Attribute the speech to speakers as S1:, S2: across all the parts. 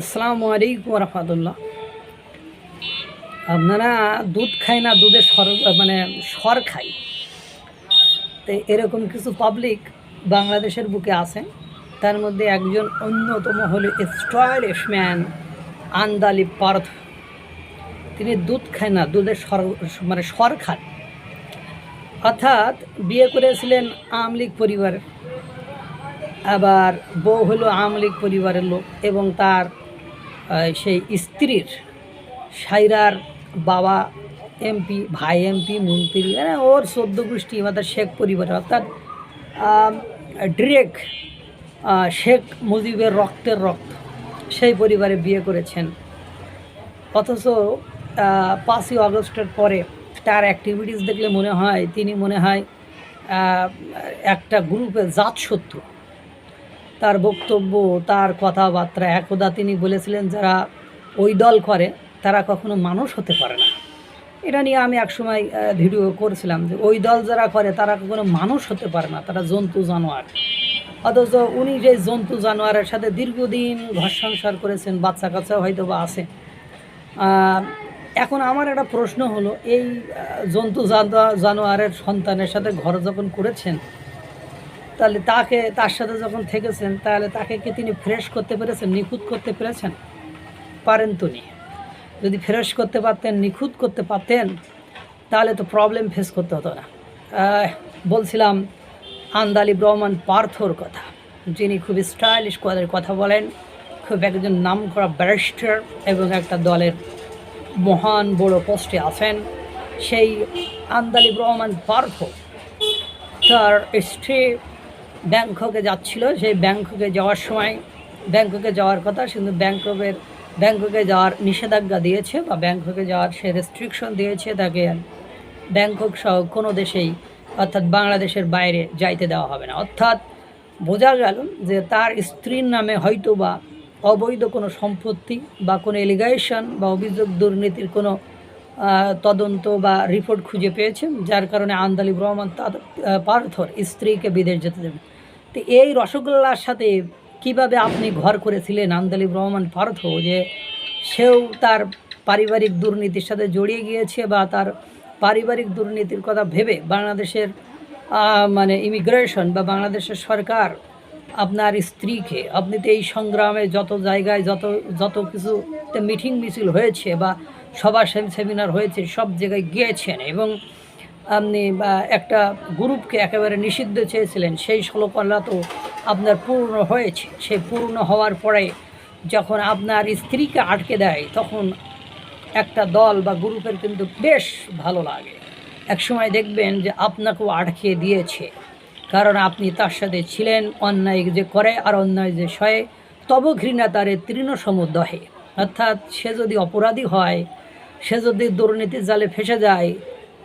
S1: আসসালামু আলাইকুম রহমতুল্লাহ। আপনারা দুধ খাই না, দুধের সর মানে সর খাই। তো এরকম কিছু পাবলিক বাংলাদেশের বুকে আছেন। তার মধ্যে একজন অন্যতম হলো স্টাইলিশ ম্যান আন্দালি পার্থ। তিনি দুধ খায় না, দুধের সর মানে সর খান। অর্থাৎ বিয়ে করেছিলেন আমলিক পরিবারের। আবার বউ হলো আমলিক পরিবারের লোক এবং তার সেই স্ত্রীর সাইরার বাবা এমপি ভাই এমপি মন্ত্রী মানে ওর চোদ্দ গোষ্ঠী আমাদের শেখ পরিবারের অর্থাৎ ডিরেক্ট শেখ মুজিবের রক্তের রক্ত, সেই পরিবারে বিয়ে করেছেন। অথচ পাঁচই আগস্টের পরে তার অ্যাক্টিভিটিস দেখলে মনে হয়, তিনি মনে হয় একটা গ্রুপের জাতশত্রু তার বক্তব্য, তার কথাবার্তা একদা তিনি বলেছিলেন যারা ওই দল করে, তারা কখনো মানুষ হতে পারে না। এটা নিয়ে আমি একসময় ভিডিও করেছিলাম যে ওই দল যারা করে, তারা কখনো মানুষ হতে পারে না, তারা জন্তু, জানোয়ার। অথচ উনি যে জন্তু, জানোয়ারের সাথে দীর্ঘদিন ঘর সংসার করেছেন বাচ্চা কাচ্চা হয়তো বা আছে এখন আমার একটা প্রশ্ন হলো, এই জন্তু জানোয়ারের সন্তানের সাথে ঘর যখন করেছেন তাহলে তাকে, তার সাথে যখন থেকেছেন, তাহলে তাকে কি তিনি ফ্রেশ করতে পেরেছেন, নিখুঁত করতে পেরেছেন? পারেন তো নি। যদি ফ্রেশ করতে পারতেন, নিখুঁত করতে পারতেন, তাহলে তো প্রবলেম ফেস করতে হতো না। বলছিলাম আন্দালি ব্রহ্মণ পার্থর কথা। যিনি খুব স্টাইলিশ কথা বলেন, খুব একজন নাম করা ব্যারিস্টার এবং একটা দলের মহান বড় পোস্টে আছেন। সেই আন্দালি ব্রহ্মণ পার্থ, তার স্ত্রী ব্যাংককে যাচ্ছিল, সেই ব্যাংককে যাওয়ার সময়, ব্যাংককে যাওয়ার কথা কিন্তু ব্যাংককের, ব্যাংককে যাওয়ার নিষেধাজ্ঞা দিয়েছে বা ব্যাংককে যাওয়ার সে রেস্ট্রিকশন দিয়েছে তাকে ব্যাংকক সহ কোনো দেশেই, অর্থাৎ বাংলাদেশের বাইরে যাইতে দেওয়া হবে না। অর্থাৎ বোঝা গেল যে তার স্ত্রীর নামে হয়তো বা অবৈধ কোনো সম্পত্তি বা কোনো এলিগেশন বা অভিযোগ দুর্নীতির কোনো তদন্ত বা রিপোর্ট খুঁজে পেয়েছে, যার কারণে আন্দালি রহমান তার পার্থর স্ত্রীকে বিদেশ যেতে দেবে তো এই রসগোল্লার সাথে কীভাবে আপনি ঘর করেছিলেন আন্দালি রহমান পার্থ যে সেও তার পারিবারিক দুর্নীতির সাথে জড়িয়ে গিয়েছে বা তার পারিবারিক দুর্নীতির কথা ভেবে বাংলাদেশের মানে ইমিগ্রেশন বা বাংলাদেশের সরকার আপনার স্ত্রীকে, আপনি তো এই সংগ্রামে যত জায়গায় যত যত কিছু মিটিং মিছিল হয়েছে বা সভা সেম- সেমিনার হয়েছে সব জায়গায় গিয়েছেন এবং আপনি, বা একটা গ্রুপকে একেবারে নিষিদ্ধ চেয়েছিলেন, সেই ষোলকলা তো আপনার পূর্ণ হয়েছে। সেই পূর্ণ হওয়ার পরে যখন আপনার স্ত্রীকে আটকে দেয়, তখন একটা দল বা গ্রুপের কিন্তু বেশ ভালো লাগে। একসময় দেখবেন যে আপনাকেও আটকে দিয়েছে। কারণ আপনি তার সাথে ছিলেন, অন্যায় যে করে আর অন্যায় যে সয়ে, তব ঘৃণা তারে তৃণ সমুদহে অর্থাৎ সে যদি অপরাধী হয়, সে যদি দুর্নীতির জালে ফেসে যায়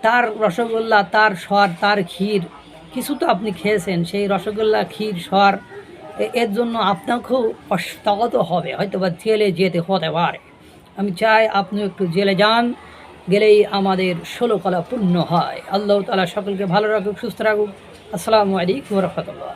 S1: তার রসগোল্লা, তার স্বর তার ক্ষীর, কিছু তো আপনি খেয়েছেন, সেই রসগোল্লা, ক্ষীর স্বর এর জন্য আপনাকেও পশ্চাগত হবে হয়তো বা জেলে যেতে হতে পারে। আমি চাই আপনি একটু জেলে যান, গেলেই আমাদের ষোলো কলা পূর্ণ হয়। আল্লাহ তালা সকলকে ভালো রাখুক, সুস্থ রাখুক। আসসালামু আলাইকুম রহমতুল্লাহ।